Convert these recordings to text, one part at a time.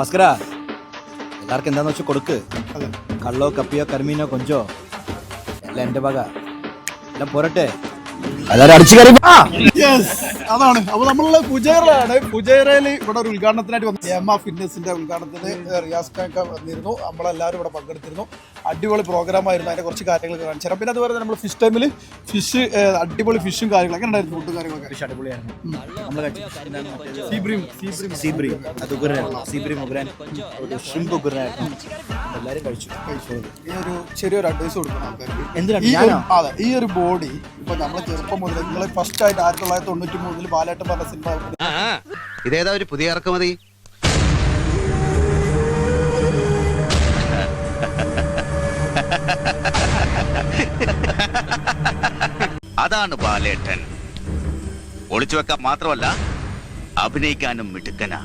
ഭാസ്കര എല്ലാവർക്കും എന്താന്ന് വെച്ചാൽ കൊടുക്ക്. കള്ളോ കപ്പിയോ കരിമീനോ കൊഞ്ചോ എല്ലാം എന്റെ വക. എല്ലാം പോരട്ടെ? എല്ലാരും അടിച്ചു കയറി അതാണ്. അപ്പൊ നമ്മൾ ഫുജൈറയിലാണ് പുജേറയിൽ ഇവിടെ ഒരു ഉദ്ഘാടനത്തിനായിട്ട് വന്നു ആ ഫിറ്റ്നസിന്റെ ഉദ്ഘാടനത്തിന് റിയാസ് ഖാൻ വന്നിരുന്നു. നമ്മളെല്ലാവരും ഇവിടെ പങ്കെടുത്തിരുന്നു. അടിപൊളി പ്രോഗ്രാം ആയിരുന്നു. അതിന്റെ കുറച്ച് കാര്യങ്ങൾ കാണിച്ചു തരാം. പിന്നെ അതുപോലെ നമ്മൾ ഫിഷ് ടൈമിൽ ഫിഷ് അടിപൊളി ഫിഷും കാര്യങ്ങളൊക്കെ ഉണ്ടായിരുന്നു. ഫുഡും കാര്യങ്ങളൊക്കെ. ഫിഷ് അടിപൊളിയായിരുന്നു. നമ്മൾ കഴിച്ചു. ഈ ഒരു ചെറിയൊരു അഡ്വൈസ് കൊടുക്കണം ആൾക്കാർക്ക്. എന്തിനാണ്? ഈ ഒരു ഈ ഒരു ബോഡി ഇപ്പൊ നമ്മളെ ചെറുപ്പം മുതൽ നിങ്ങളെ ഫസ്റ്റ് ആയിട്ട് ആയിരത്തി തൊള്ളായിരത്തി തൊണ്ണൂറ്റി മൂന്നിൽ ബാലേട്ടൻ പറഞ്ഞ സിനിമ ഇതേതാ ഒരു പുതിയ ഇറക്കുമതി? അതാണ് ബാലേട്ടൻ. ഒളിച്ചു വെക്കാൻ മാത്രമല്ല അഭിനയിക്കാനും മിടുക്കനാ.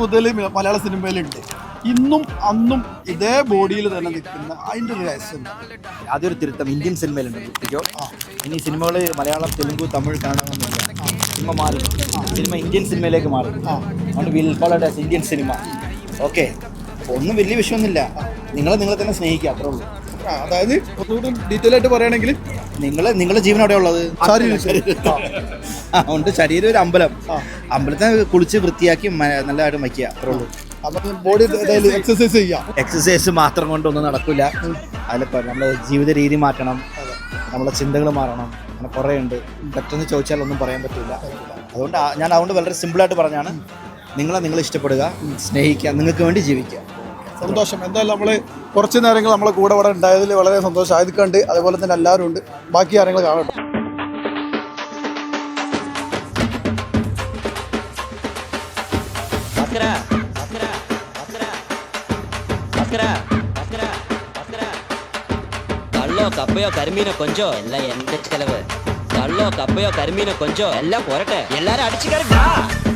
മുതൽ മലയാള സിനിമയിലുണ്ട്. ഇന്നും അന്നും ഇതേ ബോഡിയിൽ തന്നെ നിൽക്കുന്ന അതിന്റെ ഒരു രഹസ്യം? അതൊരു തിരുത്തം. ഇന്ത്യൻ സിനിമയിലുണ്ട് കുട്ടിക്കോ ഇനി സിനിമകൾ മലയാളം തെലുങ്ക് തമിഴ് കാണണമെന്നില്ല സിനിമ മാറി. സിനിമ ഇന്ത്യൻ സിനിമയിലേക്ക് മാറി. അതുകൊണ്ട് will called as Indian cinema. Okay. ഒന്നും വലിയ വിഷയമൊന്നുമില്ല. നിങ്ങളെ നിങ്ങളെ തന്നെ സ്നേഹിക്കുക അത്രേ ഉള്ളൂ. അതായത് ഒന്നുകൂടി ഡീറ്റെയിൽ ആയിട്ട് പറയുകയാണെങ്കിൽ നിങ്ങൾ നിങ്ങളുടെ ജീവൻ അവിടെ ഉള്ളത്? ശരീരം, ശരീരം. ആ, ഉണ്ട് ശരീരം ഒരു അമ്പലം. അമ്പലത്തെ കുളിച്ച് വൃത്തിയാക്കി നല്ലതായിട്ട് വയ്ക്കുക അത്രേ ഉള്ളൂ. അപ്പൊ ബോഡി എക്സസൈസ് ചെയ്യാം. എക്സസൈസ് മാത്രം കൊണ്ടൊന്നും നടക്കില്ല അതിലിപ്പോൾ നമ്മുടെ ജീവിത രീതി മാറ്റണം. നമ്മുടെ ചിന്തകൾ മാറണം. അങ്ങനെ കുറേ ഉണ്ട്. പെട്ടെന്ന് ചോദിച്ചാൽ ഒന്നും പറയാൻ പറ്റില്ല അതുകൊണ്ട് ഞാൻ അതുകൊണ്ട് വളരെ സിമ്പിളായിട്ട് പറഞ്ഞാണ്. നിങ്ങളെ നിങ്ങൾ ഇഷ്ടപ്പെടുക സ്നേഹിക്കുക നിങ്ങൾക്ക് വേണ്ടി ജീവിക്കുക. സന്തോഷം. എന്തായാലും നമ്മൾ കുറച്ച് നേരങ്ങൾ നമ്മളെ കൂടെ ഇവിടെ ഉണ്ടായതിൽ വളരെ സന്തോഷം. ആയതുകൊണ്ട് അതുപോലെ തന്നെ എല്ലാവരും ഉണ്ട്. ബാക്കി കാര്യങ്ങൾ കാണട്ടെ ഭാസ്കര ഭാസ്കര ഭാസ്കര ഭാസ്കര കള്ളോ കപ്പയോ കരിമീനോ കൊഞ്ചോ എല്ലാം എന്റെ ചെലവ് കള്ളോ കപ്പയോ കരിമീനോ കൊഞ്ചോ എല്ലാം പോരട്ടെ എല്ലാരും അടിച്ചു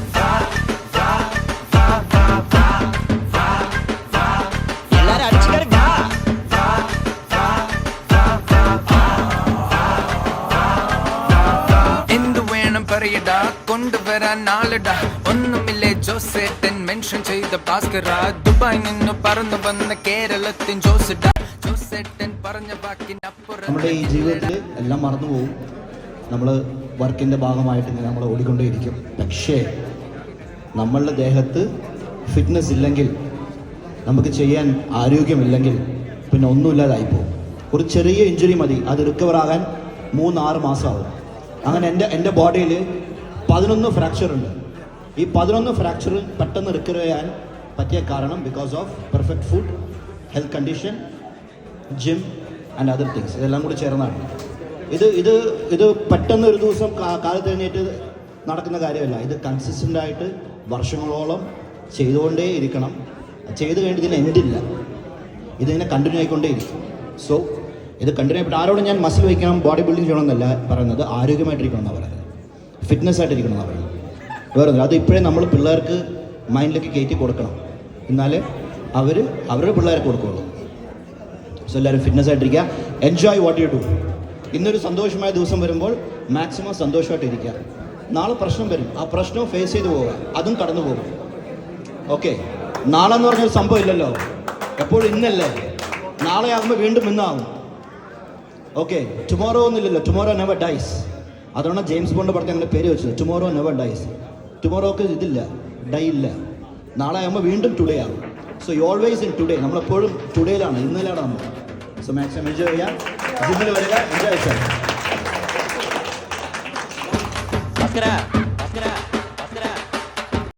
പറയടാ കൊണ്ടുവരാൻ ആളിടാ. ഒന്നുമില്ലേ ജോസേട്ടൻ മെൻഷൻ ചെയ്ത ഭാസ്കര? ദുബായ് നിന്ന് പറന്നു വന്ന കേരളത്തിൻ ജോസിഡ ജോസേട്ടൻ പറഞ്ഞ വാക്കിനപ്പുറം നമ്മുടെ ഈ ജീവിതത്തിൽ എല്ലാം മറന്നു പോകും നമ്മൾ വർക്കിന്റെ ഭാഗമായിട്ട് ഇങ്ങനെ നമ്മൾ ഓടിക്കൊണ്ടേയിരിക്കും. പക്ഷേ നമ്മളുടെ ദേഹത്ത് ഫിറ്റ്നസ് ഇല്ലെങ്കിൽ നമുക്ക് ചെയ്യാൻ ആരോഗ്യമില്ലെങ്കിൽ പിന്നെ ഒന്നുമില്ലാതായി പോകും ഒരു ചെറിയ ഇഞ്ചുറി മതി. അത് റിക്കവർ ആകാൻ മൂന്നാറ് മാസമാവും. അങ്ങനെ എന്റെ എന്റെ ബോഡിയിൽ പതിനൊന്ന് ഫ്രാക്ചർ ഉണ്ട്. ഈ പതിനൊന്ന് ഫ്രാക്ചർ പെട്ടെന്ന് റിക്കവർ ചെയ്യാൻ പറ്റിയ കാരണം because of perfect food health condition gym and other things ഇതെല്ലാം കൂടി ചേർന്നാണ്. ഇത് ഇത് ഇത് പെട്ടെന്ന് ഒരു ദിവസം കാലത്ത് കഴിഞ്ഞിട്ട് നടക്കുന്ന കാര്യമല്ല. ഇത് കൺസിസ്റ്റന്റ് ആയിട്ട് വർഷങ്ങളോളം ചെയ്തുകൊണ്ടേ ഇരിക്കണം. ചെയ്ത് ഇതിന് എൻഡില്ല ഇതിങ്ങനെ കണ്ടിന്യൂ ആയിക്കൊണ്ടേ ഇരിക്കും. സോ ഇത് കണ്ടിന്യൂ ആരോടും ഞാൻ മസിൽ വയ്ക്കണം ബോഡി ബിൽഡിംഗ് ചെയ്യണമെന്നല്ല പറയുന്നത്. ആരോഗ്യമായിട്ടിരിക്കണം എന്നാണ് പറയുന്നത്. ഫിറ്റ്നസ് ആയിട്ടിരിക്കണം എന്നാണ് പറയുന്നത്. വേറെ അത് ഇപ്പോഴേ നമ്മൾ പിള്ളേർക്ക് മൈൻഡിലേക്ക് കയറ്റി കൊടുക്കണം. എന്നാലേ അവർ അവരുടെ പിള്ളേർക്ക് കൊടുക്കുകയുള്ളൂ സോ എല്ലാവരും ഫിറ്റ്നസ് ആയിട്ടിരിക്കുക. എൻജോയ് വാട്ട് യു ടു ഇന്നൊരു സന്തോഷമായ ദിവസം വരുമ്പോൾ മാക്സിമം സന്തോഷമായിട്ടിരിക്കുക. നാളെ പ്രശ്നം വരും. ആ പ്രശ്നവും ഫേസ് ചെയ്ത് പോവുക. അതും കടന്നു പോകും. ഓക്കെ നാളെ എന്ന് പറഞ്ഞൊരു സംഭവം ഇല്ലല്ലോ. എപ്പോഴും ഇന്നല്ലേ? നാളെ ആകുമ്പോൾ വീണ്ടും ഇന്നാവും. ഓക്കെ ടുമോറോ ഒന്നുമില്ലല്ലോ. ടുമോറോ നെവർ ഡൈസ് അതുകൊണ്ട് ജെയിംസ് ബോണ്ട് പറഞ്ഞ അങ്ങനെ പേര് വെച്ചത്. ടുമോറോ നെവർ ഡൈസ് ടുമോറോക്ക് ഇതില്ല. ഡൈ ഇല്ല. നാളെ ആകുമ്പോൾ വീണ്ടും ടുഡേ ആകും സോ ഓൾവേസ് ഇൻ ടുഡേ നമ്മളെപ്പോഴും ടുഡേയിലാണ് ഇന്നലാണ് നമ്മൾ. സോ മാക്സിമം എൻജോയ് ചെയ്യാം. ജിമ്മിൽ വരിക. എൻജോയ് ചെയ്യാം.